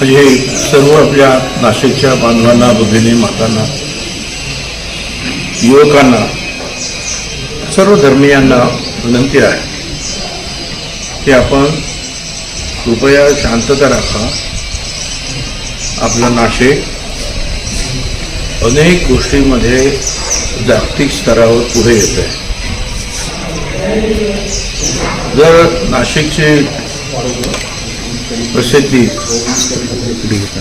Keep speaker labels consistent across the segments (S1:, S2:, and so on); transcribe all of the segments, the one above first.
S1: म्हणजे सर्व आपल्या नाशिकच्या बांधवांना भगिनी मातांना युवकांना सर्व धर्मियांना विनंती आहे की आपण कृपया शांतता राखा. आपलं नाशिक अनेक गोष्टींमध्ये जागतिक स्तरावर पुढे येत आहे जर नाशिकचे प्रसिद्धी.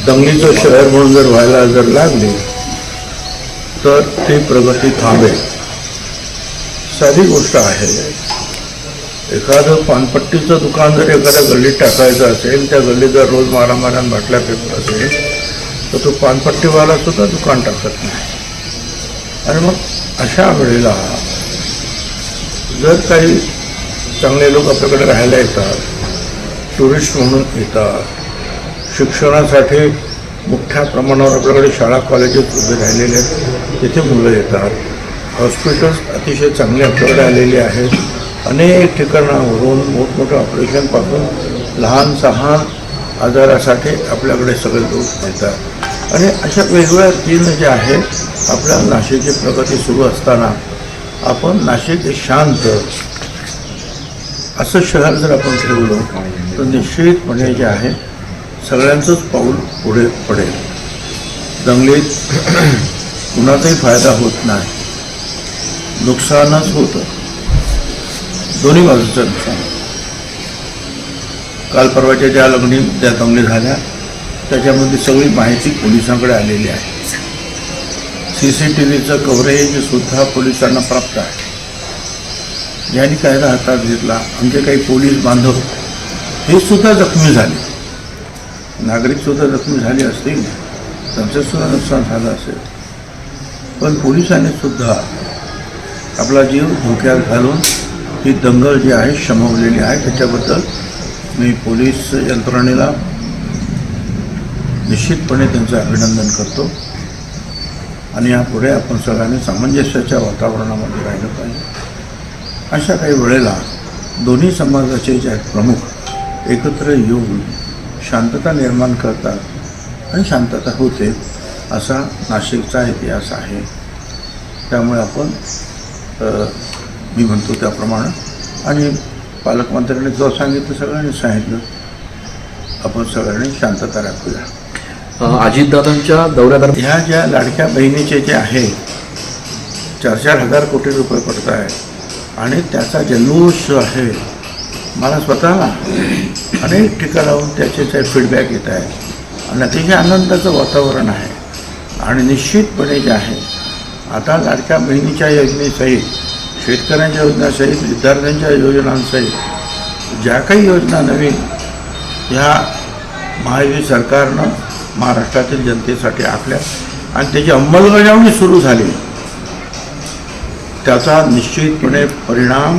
S1: दंगलीचं शहर म्हणून जर व्हायला जर लागली तर ती प्रगती थांबेल. साधी गोष्ट आहे एखादं पानपट्टीचं दुकान जर एखाद्या गल्लीत टाकायचं असेल त्या गल्लीत जर रोज मारामारान बाटल्या पेपर असेल तर तो पानपट्टीवाला सुद्धा दुकान टाकत नाही. आणि मग अशा वेळेला जर काही चांगले लोक आपल्याकडे राहायला येतात टुरिस्ट म्हणून येतात. शिक्षणासाठी मोठ्या प्रमाणावर आपल्याकडे शाळा कॉलेजेस उभे राहिलेले आहेत. तिथे मुलं येतात. हॉस्पिटल्स अतिशय चांगले आपल्याकडे आलेले आहेत. अनेक ठिकाणावरून मोठमोठ्या ऑपरेशनपासून लहान सहान आजारासाठी आपल्याकडे सगळे लोक येतात. आणि अशा वेगवेगळ्या तीन जे आहेत आपल्या नाशिकची प्रगती सुरू असताना आपण नाशिक शांत असं शहर जर आपण ठेवलं तर निश्चितपणे जे आहे सगळ्यांचंच पाऊल पुढे पडेल. दंगलीत कुणाचाही फायदा होत नाही. नुकसानच होतं. दोन्ही बाजूचं नुकसान. काल परवाच्या ज्या लग्नी त्या दंगली झाल्या त्याच्यामध्ये सगळी माहिती पोलिसांकडे आलेली आहे. सी सी टी व्हीचं कव्हरेज सुद्धा पोलिसांना प्राप्त आहे. यांनी कायदा हातात घेतला आमचे काही पोलीस बांधव हे सुद्धा जखमी झाले. नागरिक सुद्धा जखमी झाले असतील त्यांचं सुद्धा नुकसान झालं असेल. पण पोलिसांनी सुद्धा आपला जीव धोक्यात घालून ही दंगल जी आहे शमवलेली आहे. त्याच्याबद्दल मी पोलीस यंत्रणेला निश्चितपणे त्यांचं अभिनंदन करतो. आणि यापुढे आपण सगळ्यांनी सामंजस्याच्या वातावरणामध्ये राहिलं पाहिजे. अशा काही वेळेला दोन्ही समाजाचे जे आहेत प्रमुख एकत्र येऊन शांतता निर्माण करतात आणि शांतता होते असा नाशिकचा इतिहास आहे. त्यामुळे आपण मी म्हणतो त्याप्रमाणे आणि पालकमंत्र्यांनी जो सांगितलं सगळ्यांनी सांगितलं. आपण सगळ्यांनी शांतता राखूया.
S2: अजितदादांच्या दौऱ्यादरम्यान
S1: ह्या ज्या लाडक्या बहिणीचे जे आहे चार चार हजार कोटी रुपये पडत आहे आणि त्याचा जल्लोष आहे मला स्वतःला अनेक ठिकाणाहून त्याचे ते फीडबॅक येत आहे आणि अतिशय आनंदाचं वातावरण आहे. आणि निश्चितपणे जे आहे आता लाडक्या बहिणीच्या योजनेसहित शेतकऱ्यांच्या योजनासहित विद्यार्थ्यांच्या योजनांसहित ज्या काही योजना नवीन ह्या महायुती सरकारनं महाराष्ट्रातील जनतेसाठी आखल्या आणि त्याची अंमलबजावणी सुरू झाली. त्याचा निश्चितपणे परिणाम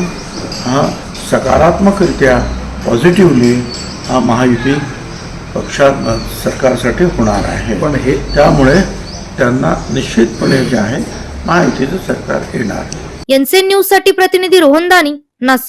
S1: हा सकारात्मकरित्या पॉझिटिव्हली हा महायुती पक्षात सरकारसाठी होणार आहे.
S2: पण हे
S1: त्यामुळे त्यांना निश्चितपणे जे आहे महायुतीचं सरकार येणार.
S3: एनसीएन न्यूजसाठी प्रतिनिधी रोहन दानी नाशिक.